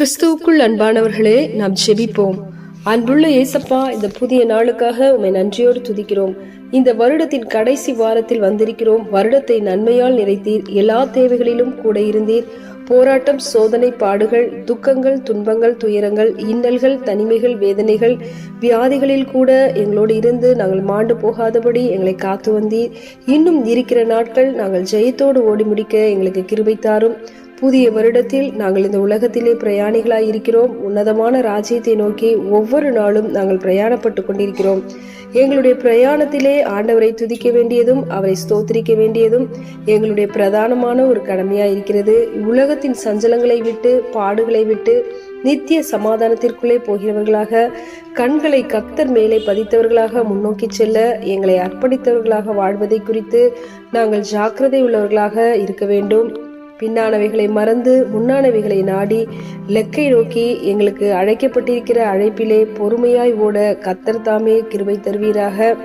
கிறிஸ்துவுக்குள் அன்பானவர்களே நாம் ஜெபிப்போம். அன்புள்ள ஏசப்பா இந்த புதிய நாளுக்காக உம்மை நன்றியோடு துதிக்கிறோம். இந்த வருடத்தின் கடைசி வாரத்தில் வந்திருக்கிறோம். வருடத்தை நன்மையால் நிறைத்தீர். எல்லா தேவைகளிலும் கூட இருந்தீர். போராட்டம் சோதனை பாடுகள் துக்கங்கள் துன்பங்கள் துயரங்கள் இன்னல்கள் தனிமைகள் வேதனைகள் வியாதிகளில் கூட எங்களோடு இருந்து நாங்கள் மாண்டு போகாதபடி எங்களை காத்து வந்தீர். இன்னும் இருக்கிற நாட்கள் நாங்கள் ஜெயத்தோடு ஓடி முடிக்க எங்களுக்கு கிருபை தாரும். புதிய வருடத்தில் நாங்கள் இந்த உலகத்திலே பிரயாணிகளாய் இருக்கிறோம் உன்னதமான ராஜ்யத்தை நோக்கி ஒவ்வொரு நாளும் நாங்கள் பிரயாணப்பட்டு கொண்டிருக்கிறோம். எங்களுடைய பிரயாணத்திலே ஆண்டவரை துதிக்க வேண்டியதும் அவரை ஸ்தோத்திரிக்க வேண்டியதும் எங்களுடைய பிரதானமான ஒரு கடமையாக இருக்கிறது உலகத்தின் சஞ்சலங்களை விட்டு பாடுகளை விட்டு நித்திய சமாதானத்திற்குள்ளே போகிறவர்களாக கண்களை கத்தர் மேலே பதித்தவர்களாக முன்னோக்கி செல்ல எங்களை அர்ப்பணித்தவர்களாக வாழ்வதை குறித்து நாங்கள் ஜாக்கிரதை உள்ளவர்களாக இருக்க வேண்டும். பின்னானவைகளை மறந்து முன்னானவைகளை நாடி லெக்கை நோக்கி எங்களுக்கு அழைக்கப்பட்டிருக்கிற அழைப்பிலே பொறுமையாய் ஓட கத்தர் தாமே கிருபை தருவீராக.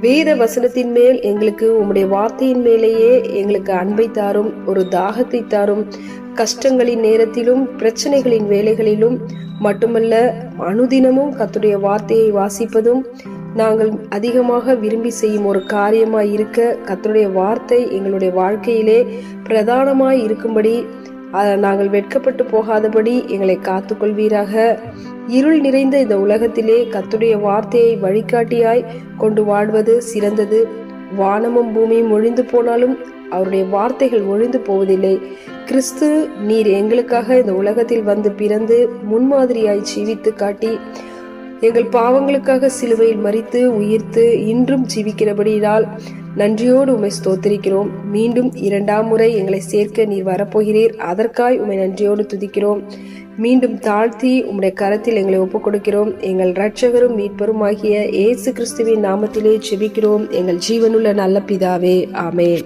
வேத வசனத்தின் மேல் எங்களுக்கு உம்முடைய வார்த்தையின் மேலேயே எங்களுக்கு அன்பை தாரும் ஒரு தாகத்தை தாரும். கஷ்டங்களின் நேரத்திலும் பிரச்சனைகளின் வேலைகளிலும் மட்டுமல்ல அனுதினமும் கத்துடைய வார்த்தையை வாசிப்பதும் நாங்கள் அதிகமாக விரும்பி செய்யும் ஒரு காரியமாய் இருக்க கத்தருடைய வார்த்தை எங்களுடைய வாழ்க்கையிலே பிரதானமாய் இருக்கும்படி நாங்கள் வெட்கப்பட்டு போகாதபடி எங்களை காத்துக்கொள்வீராக. இருள் நிறைந்த இந்த உலகத்திலே கத்துடைய வார்த்தையை வழிகாட்டியாய் கொண்டு வாழ்வது சிறந்தது. வானமும் பூமியும் ஒழிந்து போனாலும் அவருடைய வார்த்தைகள் ஒழிந்து போவதில்லை. கிறிஸ்து நீர் எங்களுக்காக இந்த உலகத்தில் வந்து பிறந்து முன்மாதிரியாய் ஜீவித்து காட்டி எங்கள் பாவங்களுக்காக சிலுவையில் மறித்து உயிர்த்து இன்றும் ஜீவிக்கிறபடியால் நன்றியோடு உமை ஸ்தோத்திரிக்கிறோம். மீண்டும் இரண்டாம் முறை எங்களை சேர்க்க நீர் வரப்போகிறீர். அதற்காய் உம்மை நன்றியோடு துதிக்கிறோம். மீண்டும் தாழ்த்தி உம்முடைய கரத்தில் எங்களை ஒப்புக் கொடுக்கிறோம் எங்கள் இரட்சகரும் மீட்பரும் ஆகிய இயேசு கிறிஸ்துவின் நாமத்திலே செபிக்கிறோம் எங்கள் ஜீவனுள்ள நல்ல பிதாவே ஆமே